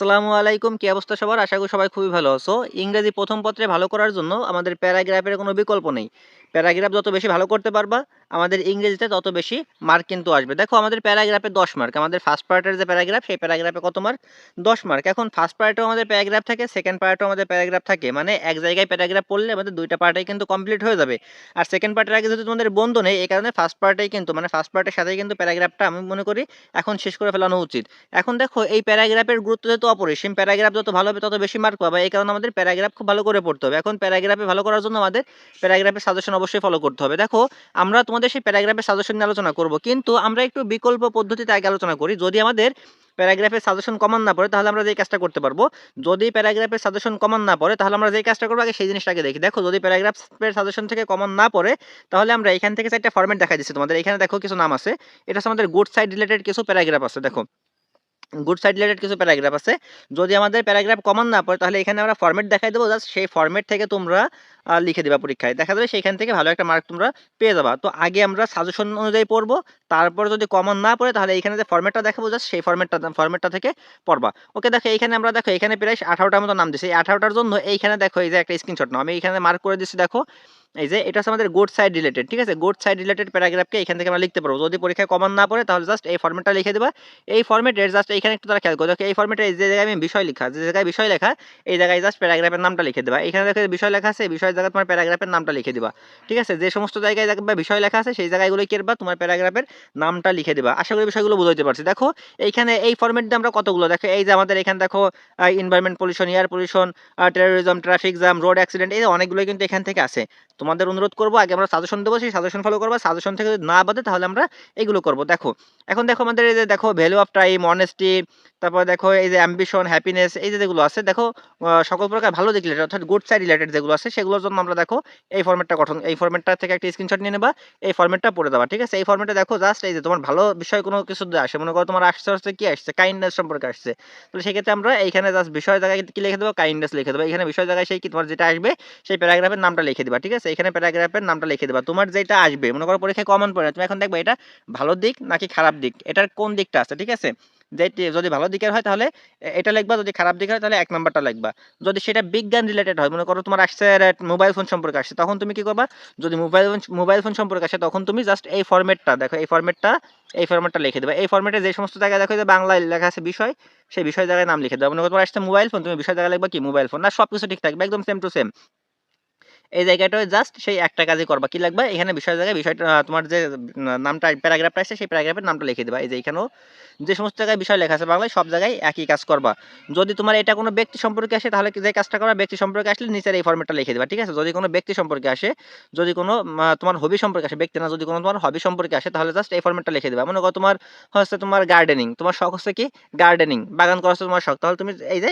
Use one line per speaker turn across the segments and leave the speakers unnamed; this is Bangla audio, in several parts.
আসসালামু আলাইকুম। কি অবস্থা সবার? আশা করি সবাই খুবই ভালো আছো। ইংরেজি প্রথম পত্রে ভালো করার জন্য আমাদের প্যারাগ্রাফের কোনো বিকল্প নেই। প্যারাগ্রাফ যত বেশি ভালো করতে পারবা আমাদের ইংরেজিতে তত বেশি মার্ক কিন্তু আসবে। দেখো আমাদের প্যারাগ্রাফে দশ মার্ক আমাদের ফার্স্ট পার্টের যে প্যারাগ্রাফ সেই প্যারাগ্রাফে কত মার্ক দশ মার্ক এখন ফার্স্ট পার্টেও আমাদের প্যারাগ্রাফ থাকে সেকেন্ড পার্টেও আমাদের প্যারাগ্রাফ থাকে। মানে এক জায়গায় প্যারাগ্রাফ পড়লে আমাদের দুইটা পার্টেই কিন্তু কমপ্লিট হয়ে যাবে। আর সেকেন্ড পার্টের আগে যদি তোমাদের বন্ধ নেই, এই কারণে ফার্স্ট পার্টেই কিন্তু মানে ফার্স্ট পার্টের সাথেই কিন্তু প্যারাগ্রাফটা আমি মনে করি এখন শেষ করে ফেলানো উচিত। এখন দেখো এই প্যারাগ্রাফের গুরুত্ব যেহেতু অপরিসীম প্যারাগ্রাফ যত ভালো হবে তত বেশি মার্ক পাবে। এই কারণে আমাদের প্যারাগ্রাফ খুব ভালো করে পড়তে হবে। এখন প্যারাগ্রাফে ভালো করার জন্য আমাদের প্যারাগ্রাফের সাজেশন অবশ্যই ফলো করতে হবে। দেখো আমরা তোমাদের সেই প্যারাগ্রাফের সাজেশন নিয়ে আলোচনা করব। কিন্তু আমরা একটু বিকল্প পদ্ধতিতে আগে আলোচনা করি। যদি আমাদের প্যারাগ্রাফের সাজেশন কমান না পড়ে, তাহলে আমরা যে কাজটা করতে পারব, যদি প্যারাগ্রাফের সাজেশন কমান না পড়ে, তাহলে আমরা যে কাজটা করব, আগে সেই জিনিসটাকে দেখি। দেখো, যদি প্যারাগ্রাফের সাজেশন থেকে কমন না পড়ে, তাহলে আমরা এখান থেকে একটা ফর্মেট দেখা দিচ্ছি। তোমাদের এখানে দেখো কিছু নাম আছে। এটা আমাদের গুড সাইড রিলেটেড কিছু প্যারাগ্রাফ আছে। দেখো গুড সাইড রিলেটেড কিছু প্যারাগ্রাফ আছে। যদি আমাদের প্যারাগ্রাফ কমন না পড়ে, তাহলে এখানে আমরা ফরম্যাট দেখাই দেবো। জাস্ট সেই ফরম্যাট থেকে তোমরা লিখে দেবা পরীক্ষায়। দেখা যাবে সেইখান থেকে ভালো একটা মার্ক তোমরা পেয়ে যাবা। তো আগে আমরা সাজেশন অনুযায়ী পড়ব। তারপর যদি কমন না পড়ে, তাহলে এখানে যে ফর্মেটটা দেখাবো জাস্ট সেই ফর্মেটটা ফরম্যাটটা থেকে পড়বা। ওকে দেখো এইখানে আমরা, দেখো এখানে প্রায় আঠারোটার মতো নাম দিচ্ছি এই আঠারোটার জন্য এইখানে দেখো এই যে একটা স্ক্রিনশট নাও। আমি এখানে মার্ক করে দিচ্ছি দেখো। এই যে এটা হচ্ছে আমাদের গুড সাইড রিলেটেড ঠিক আছে? গুড সাইড রিলেটেড প্যারাগ্রাফকে এখান থেকে আমরা লিখতে পারব। যদি পরীক্ষায় কমন না পড়ে, তাহলে জাস্ট এই ফরম্যাটটা লিখে দেবা। এই ফরম্যাটের জাস্ট এইখানে একটু তারা খেয়াল করো। এই ফরম্যাটে যে জায়গায় আমি বিষয় লেখা, যে জায়গায় বিষয় লেখা, এই জায়গায় জাস্ট প্যারাগ্রাফের নামটা লিখে দেবা। এখানে দেখো বিষয় লেখা আছে বিষয় জায়গায় তোমার প্যারাগ্রাফের নামটা লিখে দিবা। ঠিক আছে? যে সমস্ত জায়গায় দেখবা বিষয় লেখা আছে, সেই জায়গাগুলো করবা তোমার প্যারাগ্রাফের নামটা লিখে দিবা। আশা করি বিষয়গুলো বুঝতে পারছি। দেখো, এইখানে এই ফর্মেট দিয়ে আমরা কতগুলো? দেখো, এই যে আমাদের এখানে দেখো environment pollution air pollution terrorism traffic jam road accident এই অনেকগুলো কিন্তু এখান থেকে আছে তোমাদের অনুরোধ করব, আগে আমরা সাজেশন দেবো, সেই সাজেশন ফলো করব সাজেশন থেকে না বাদে তাহলে আমরা এগুলো করব। দেখো, এখন দেখো আমাদের এই যে দেখো ভ্যালু অফ টাইম অনেস্টি তারপর দেখো এই যে অ্যাম্বিশন হ্যাপিনেস এই যে যেগুলো আছে, দেখো সকল প্রকার ভালো দিক রিলেটেড অর্থাৎ গুড সাইড রিলেটেড যেগুলো আছে, সেগুলোর জন্য আমরা দেখো এই ফর্মেটটা গঠন, এই ফর্মেটটা থেকে একটা স্ক্রিনশট নিয়ে নেবা, এই ফর্মেটটা পড়ে দেবা, ঠিক আছে? এই ফর্মেটে দেখো জাস্ট এই যে তোমার ভালো বিষয় কোনো কিছু আসে, মনে করো তোমার আসছে হচ্ছে কি আসছে কাইন্ডনেস সম্পর্কে আসছে, তাহলে সেক্ষেত্রে আমরা এইখানে জাস্ট বিষয় জায়গায় কি লিখে দেবো? কাইন্ডনেস লিখে দেবো। এখানে বিষয় জায়গায় সেই কি তোমার যেটা আসবে, সেই প্যারাগ্রাফের নামটা লিখে দিবা, ঠিক আছে? এখানে প্যারাগ্রাফের নামটা লিখে দিবা। তোমার যেটা আসবে, মনে করো পরীক্ষায় কমন পড়ে, তুমি এখন দেখবে এটা ভালো দিক নাকি খারাপ দিক? এটার কোন দিকটা আছে, ঠিক আছে? যেটি, যদি ভালো দিকের হয় তাহলে এটা লিখবা, যদি খারাপ দিকের হয় তাহলে এক নাম্বারটা লিখবা। যদি সেটা বিজ্ঞান রিলেটেড হয়, মনে করো তোমার আসছে মোবাইল ফোন সম্পর্কে আসছে, তখন তুমি কি করবা? যদি মোবাইল ফোন মোবাইল ফোন সম্পর্কে আসে, তখন তুমি জাস্ট এই ফরম্যাটটা দেখো এই ফরম্যাটটা এই ফরম্যাটটা লিখে দেবে। এই ফরম্যাটে যে সমস্ত জায়গায় দেখো যে বাংলায় লেখা আছে বিষয়, সেই বিষয় জায়গায় নাম লিখে দেবে। মনে করো তোমার আসছে মোবাইল ফোন তুমি বিষয় জায়গায় লিখবা কি? মোবাইল ফোন না সব কিছু ঠিক থাকবে, একদম সেম টু সেম এই জায়গাটা জাস্ট সেই একটা কাজই করবা। কি লাগবে? এখানে বিষয় জায়গায় বিষয়টা তোমার যে নামটা প্যারাগ্রাফটা আছে, সেই প্যারাগ্রাফের নামটা লিখে দেবা। এই যে এখানেও যে সমস্ত জায়গায় বিষয় লেখা আছে বাংলায়, সব জায়গায় একই কাজ করবা। যদি তোমার এটা কোনো ব্যক্তি সম্পর্কে আসে, তাহলে যে কাজটা করা ব্যক্তি সম্পর্কে আসলে নিচের এই ফর্মেটটা লিখে দেবা, ঠিক আছে? যদি কোনো ব্যক্তি সম্পর্কে আসে, যদি কোনো তোমার হবি সম্পর্কে আসে, ব্যক্তি না, যদি কোনো তোমার হবি সম্পর্কে আসে, তাহলে জাস্ট এই ফর্মেটটা লিখে দেবা। মনে করো তোমার হচ্ছে তোমার গার্ডেনিং তোমার শখ হচ্ছে কি? গার্ডেনিং বাগান করা হচ্ছে তোমার শখ। তাহলে তুমি এই যে,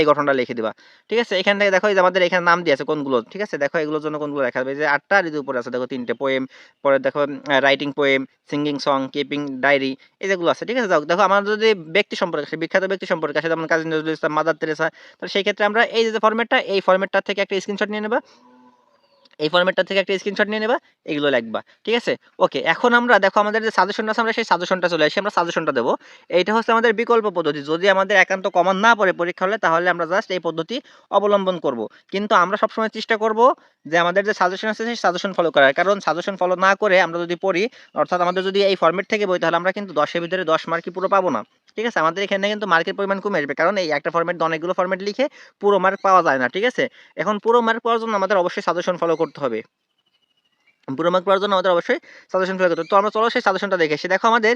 এই গঠনটা লিখে দিবা। ঠিক আছে? এখান থেকে দেখো, এই যে আমাদের এখানে নাম দিয়ে আছে কোনগুলো, ঠিক আছে? দেখো এগুলোর জন্য কোনগুলো রাখা হবে যে আটটা আর উপরে আছে দেখো তিনটে পোয়েম পরে দেখো writing poem singing song keeping diary এই যেগুলো আছে ঠিক আছে? যাও, দেখো আমার যদি ব্যক্তি সম্পর্কে বিখ্যাত ব্যক্তি সম্পর্কে আসে যেমন কাজী নজরুল ইসলাম মাদার তেরেসা তাহলে সেই ক্ষেত্রে আমরা এই যে ফরম্যাটটা এই ফরম্যাটটা থেকে একটা স্ক্রিনশট নিয়ে নেবা। এই ফরম্যাটটা থেকে একটা স্ক্রিনশট নিয়ে নেবা, এগুলো লিখবা, ঠিক আছে? ওকে এখন আমরা দেখো আমাদের যে সাজেশনটা আছে, আমরা সেই সাজেশনটা চলে আসি, আমরা সাজেশনটা দেবো। এইটা হচ্ছে আমাদের বিকল্প পদ্ধতি। যদি আমাদের একান্ত কমন না পড়ে পরীক্ষা হলে, তাহলে আমরা জাস্ট এই পদ্ধতি অবলম্বন করব। কিন্তু আমরা সবসময় চেষ্টা করব যে আমাদের যে সাজেশন আছে, সেই সাজেশন ফলো করার। কারণ সাজেশন ফলো না করে আমরা যদি পড়ি, অর্থাৎ আমাদের যদি এই ফর্মেট থেকে বই, তাহলে আমরা কিন্তু দশের ভিতরে দশ মার্কই পুরো পাবো না। ঠিক আছে? আমাদের এখানে কিন্তু মার্কের পরিমাণ কমে আসবে। কারণ এই একটা ফর্মেট অনেকগুলো ফর্মেট লিখে পুরো মার্ক পাওয়া যায় না, ঠিক আছে? এখন পুরো মার্ক পাওয়ার জন্য আমাদের অবশ্যই সাজেশন ফলো করতে হবে। পুরো মার্ক পাওয়ার জন্য আমাদের অবশ্যই সাজেশন ফলো করতে হবে। তো আমরা চলো সেই সাজেশনটা দেখে দেখো আমাদের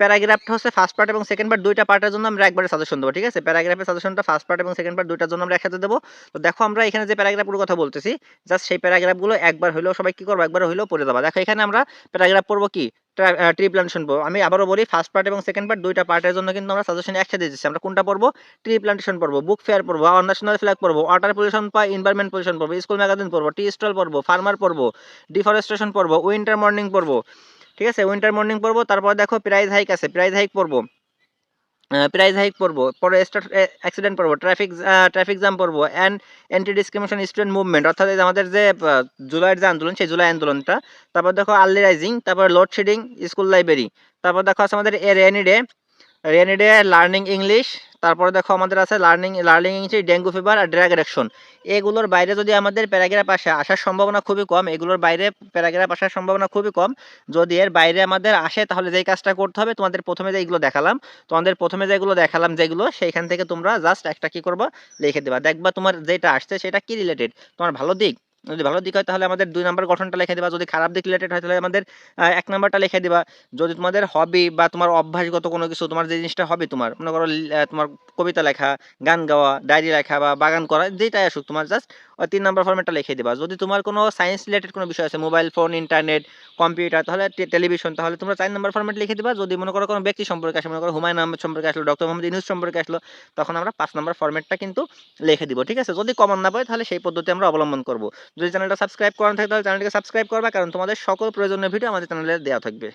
প্যারাগ্রাফটা হচ্ছে ফার্স্ট পার্ট এবং সেকেন্ড পার্ট দুইটা পার্টের জন্য আমরা একবারে সাজেশন দেবো, ঠিক আছে? প্যারাগ্রাফের সাজেশনটা ফার্স্ট পার্ট এবং সেকেন্ড পার্ট দুইটার জন্য আমরা একসাথে দেবো। তো দেখো আমরা এখানে যে প্যারাগ্রাফগুলোর কথা বলতেছি জাস্ট সেই প্যারাগ্রাফগুলো একবার হলেও সবাই কি করব? একবার হলেও পড়ে যাবা। দেখো এখানে আমরা প্যারাগ্রাফ পড়ব কি? ট্রি প্লান্টেশন পড়ব আমি আবারও বলি ফার্স্ট পার্ট এবং সেকেন্ড পার্ট দুইটা পার্টের জন্য কিন্তু আমরা সাজেশন একসাথে দিচ্ছি আমরা কোনটা পড়ব? ট্রি প্লান্টেশন পড়ব বুক ফেয়ার পড়ব, আর ন্যাশনাল ফ্ল্যাগ পড়ব ওয়াটার পলিউশন বা এনভায়রনমেন্ট পলিউশন পড়ব স্কুল ম্যাগাজিন পড়ব টি স্টল পড়ব ফার্মার পড়ব ডিফরেস্টেশন পড়ব উইন্টার মর্নিং পড়ব। ঠিক আছে? উইন্টার মর্নিং পড়ব, তারপর দেখো প্রাইজ হাইক আছে প্রাইজ হাইক পড়ব। প্রাইজ হাইক পড়ব। পরে স্টার্ট অ্যাক্সিডেন্ট পড়ব ট্রাফিক ট্রাফিক জ্যাম পড়ব and anti discrimination student movement অর্থাৎ আমাদের যে জুলাইয়ের যে আন্দোলন, সেই জুলাই আন্দোলনটা, তারপর দেখো আর্লি রাইজিং তারপর লোডশেডিং স্কুল লাইব্রেরি তারপর দেখো আছে আমাদের a rainy day rainy day learning English তারপরে দেখো আমাদের আছে learning learning English dengue fever আর ড্রাগ অ্যাডিকশন এগুলোর বাইরে যদি আমাদের প্যারাগ্রাফ আসে, আসার সম্ভাবনা খুবই কম। এগুলোর বাইরে প্যারাগ্রাফ আসার সম্ভাবনা খুবই কম। যদি এর বাইরে আমাদের আসে, তাহলে যেই কাজটা করতে হবে, তোমাদের প্রথমে যেগুলো দেখালাম, তোমাদের প্রথমে যেগুলো দেখালাম যেগুলো, সেইখান থেকে তোমরা জাস্ট একটা কি করবা, লিখে দেবা। দেখবা তোমার যেটা আসছে, সেটা কি রিলেটেড তোমার ভালো দিক? যদি ভালো দিক হয়, তাহলে আমাদের দুই নাম্বার গঠনটা লিখে দেবা। যদি খারাপ দিক রিলেটেড হয়, তাহলে আমাদের এক নাম্বারটা লিখে দিবা। যদি তোমাদের হবি বা তোমার অভ্যাসগত কোনো কিছু, তোমার যে জিনিসটা হবে তোমার, মনে করো তোমার কবিতা লেখা, গান গাওয়া ডায়েরি লেখা বা বাগান করা যেটাই আসুক, তোমার জাস্ট তিন নাম্বার ফর্মেটটা লিখে দিবা। যদি তোমার কোনো সায়েন্স রিলেটেড কোনো বিষয় আছে মোবাইল ফোন ইন্টারনেট কম্পিউটার তাহলে টেলিভিশন তাহলে তোমরা চার নাম্বার ফর্মেট লিখে দিবা। যদি মনে করো কোনো ব্যক্তি সম্পর্কে আসে, মনে করো হুমায়ুন আহমেদ সম্পর্কে আসলো ডক্টর মোহাম্মদ ইউনুস সম্পর্কে আসলো, তখন আমরা পাঁচ নাম্বার ফর্মেটটা কিন্তু লিখে দিব, ঠিক আছে? যদি কমন না পাই, তাহলে সেই পদ্ধতি আমরা অবলম্বন করব। যদি চ্যানেলটা সাবস্ক্রাইব করা থাকে তাহলে চ্যানেলটিকে সাবস্ক্রাইব করবা, কারণ তোমাদের সকল প্রয়োজনীয় ভিডিও আমাদের চ্যানেলে দেওয়া থাকবে।